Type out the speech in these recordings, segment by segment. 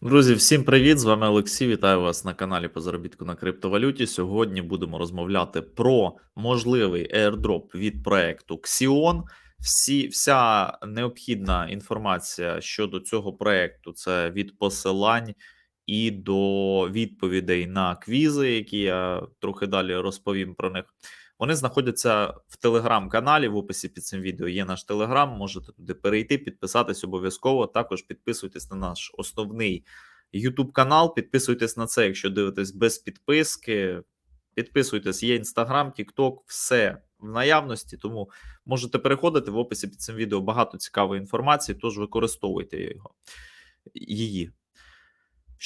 Друзі, всім привіт! З вами Олексій. Вітаю вас на каналі по заробітку на криптовалюті. Сьогодні будемо розмовляти про можливий airdrop від проекту Xion. Всі, вся необхідна інформація щодо цього проекту це від посилань і до відповідей на квізи, які я трохи далі розповім про них. Вони знаходяться в телеграм-каналі. В описі під цим відео є наш телеграм. Можете туди перейти, підписатись обов'язково. Також підписуйтесь на наш основний YouTube канал. Підписуйтесь на це, якщо дивитесь без підписки. Підписуйтесь, є Instagram, TikTok, все в наявності. Тому можете переходити в описі під цим відео багато цікавої інформації, тож використовуйте його її.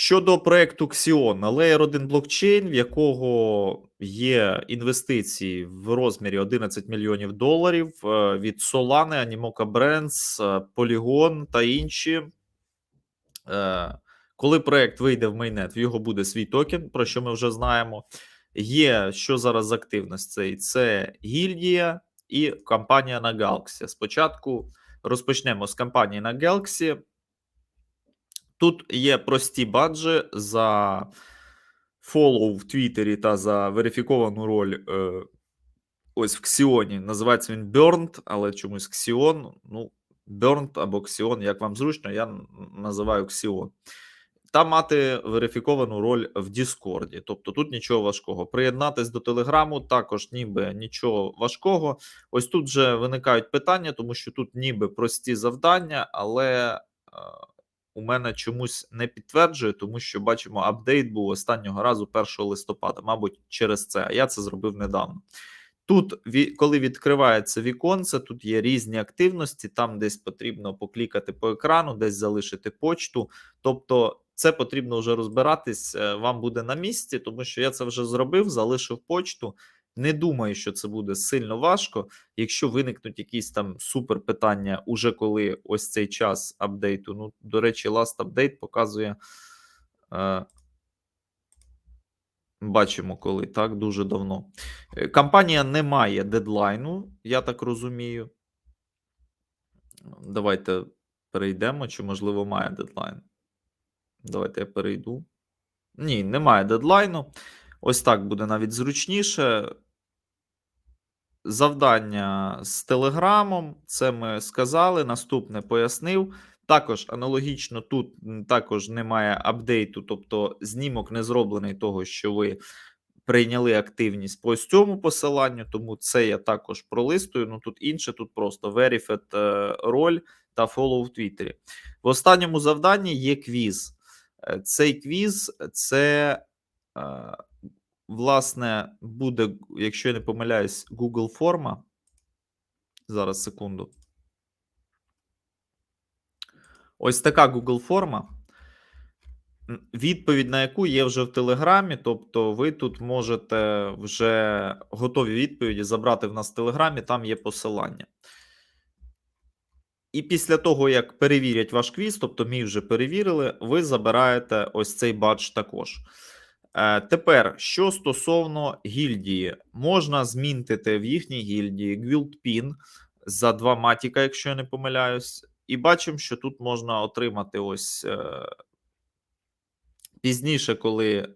Щодо проекту Xion, Layer 1 блокчейн, в якого є інвестиції в розмірі 11 мільйонів доларів е, від Solana, Animoca Brands, е, Polygon та інші. Е, Коли проект вийде в майнет, в його буде свій токен, про що ми вже знаємо. Є що зараз з активностей: це гільдія і компанія на Galaxy. Спочатку розпочнемо з компанії на Galaxy. Тут є прості баджі за фоллоу в Твіттері та за верифіковану роль. Е, ось в Ксіоні. Називається він Burned, але чомусь Ксіон. Ну, Burned або Ксіон, як вам зручно, я називаю Ксіон. Та мати верифіковану роль в Діскорді. Тобто тут нічого важкого. Приєднатись до Телеграму також ніби нічого важкого. Ось тут вже виникають питання, тому що тут ніби прості завдання, але е, у мене чомусь не підтверджує, тому що бачимо, апдейт був останнього разу 1 листопада, мабуть, через це. А я це зробив недавно. Тут, коли відкривається віконце, тут є різні активності, там десь потрібно поклікати по екрану, десь залишити почту. Тобто, це потрібно вже розбиратись, е, вам буде на місці, тому що я це вже зробив, залишив почту. Не думаю, що це буде сильно важко. Якщо виникнуть якісь там супер питання, уже коли ось цей час апдейту. Ну, до речі, last update показує. Е, Бачимо, коли так дуже давно. Е, Компанія не має дедлайну, я так розумію. Давайте перейдемо, чи, можливо, має дедлайн. Давайте я перейду. Ні, немає дедлайну. Ось так буде навіть зручніше. Завдання з Телеграмом, це ми сказали. Наступне пояснив. Також аналогічно тут також немає апдейту, тобто знімок не зроблений того, що ви прийняли активність по цьому посиланню, тому це я також пролистую. Ну тут інше, тут просто verified е, роль та follow в Твіттері. В останньому завданні є квіз. Е, Цей квіз це. Власне, буде, якщо я не помиляюсь, Google форма. Зараз секунду. Ось така Google форма. Відповідь на яку є вже в Телеграмі. Тобто, ви тут можете вже готові відповіді забрати в нас в Телеграмі, там є посилання. І після того, як перевірять ваш квіз, тобто мій вже перевірили, ви забираєте ось цей бадж також. Е, тепер, що стосовно гільдії, можна змінтити в їхній гільдії Гвілдпін за два матіка, якщо я не помиляюсь. І бачимо, що тут можна отримати ось е, пізніше, коли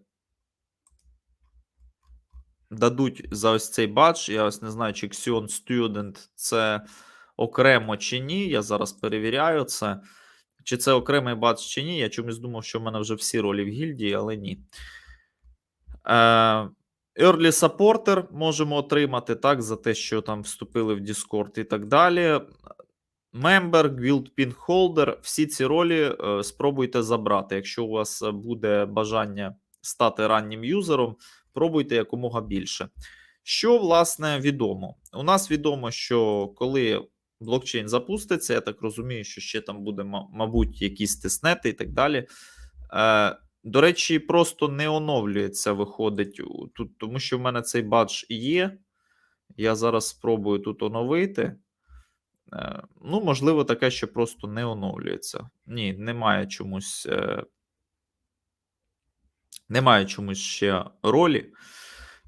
дадуть за ось цей бадж. Я ось не знаю, чи Xion Student це окремо чи ні. Я зараз перевіряю це. Чи це окремий бадж чи ні. Я чомусь думав, що в мене вже всі ролі в гільдії, але ні. Е, Early Supporter можемо отримати так, за те, що там вступили в Discord і так далі. Member, Guild Pin Holder, всі ці ролі е, спробуйте забрати. Якщо у вас е, буде бажання стати раннім юзером, пробуйте якомога більше. Що, власне, відомо? У нас відомо, що коли блокчейн запуститься, я так розумію, що ще там буде, мабуть, якісь тиснети і так далі. До речі, просто не оновлюється, виходить тут, тому що в мене цей бадж є. Я зараз спробую тут оновити. Е, Ну, можливо, таке, що просто не оновлюється. Ні, немає чомусь. е, Немає чомусь ще ролі.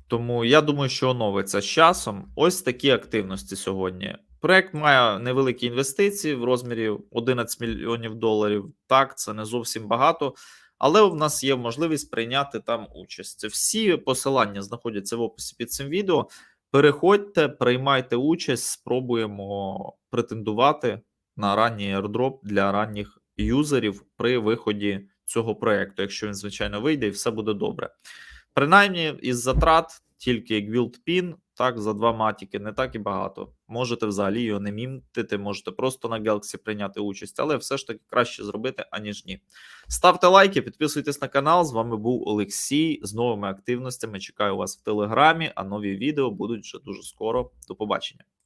Тому я думаю, що оновиться з часом. Ось такі активності сьогодні. Проект має невеликі інвестиції в розмірі 11 мільйонів доларів. Так, це не зовсім багато, але в нас є можливість прийняти там участь. Всі посилання знаходяться в описі під цим відео. Переходьте, приймайте участь, спробуємо претендувати на ранній airdrop для ранніх юзерів при виході цього проекту, якщо він, звичайно, вийде і все буде добре. Принаймні, із затрат тільки Гвілд Пін, так, за два матіки, не так і багато. Можете взагалі його не мімтити, можете просто на Galaxy прийняти участь, але все ж таки краще зробити, аніж ні. Ставте лайки, підписуйтесь на канал. З вами був Олексій з новими активностями. Чекаю вас в телеграмі, а нові відео будуть вже дуже скоро. До побачення.